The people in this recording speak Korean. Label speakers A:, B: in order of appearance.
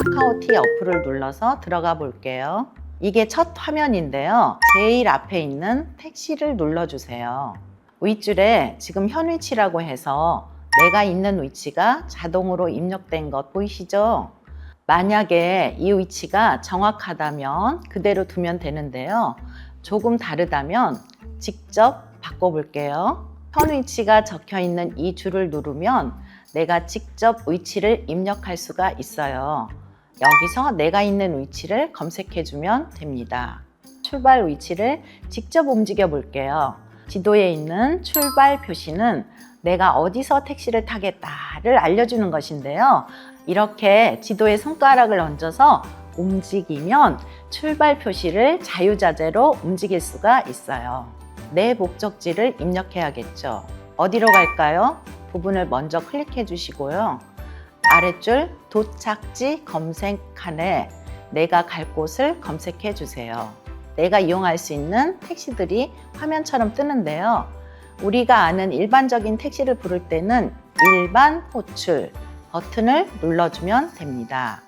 A: 카카오티 어플을 눌러서 들어가 볼게요. 이게 첫 화면인데요. 제일 앞에 있는 택시를 눌러주세요. 윗줄에 지금 현 위치라고 해서 내가 있는 위치가 자동으로 입력된 것 보이시죠? 만약에 이 위치가 정확하다면 그대로 두면 되는데요. 조금 다르다면 직접 바꿔볼게요. 현 위치가 적혀 있는 이 줄을 누르면 내가 직접 위치를 입력할 수가 있어요. 여기서 내가 있는 위치를 검색해 주면 됩니다. 출발 위치를 직접 움직여 볼게요. 지도에 있는 출발 표시는 내가 어디서 택시를 타겠다를 알려주는 것인데요. 이렇게 지도에 손가락을 얹어서 움직이면 출발 표시를 자유자재로 움직일 수가 있어요. 내 목적지를 입력해야겠죠. 어디로 갈까요? 부분을 먼저 클릭해 주시고요. 아랫줄 도착지 검색칸에 내가 갈 곳을 검색해 주세요. 내가 이용할 수 있는 택시들이 화면처럼 뜨는데요. 우리가 아는 일반적인 택시를 부를 때는 일반 호출 버튼을 눌러주면 됩니다.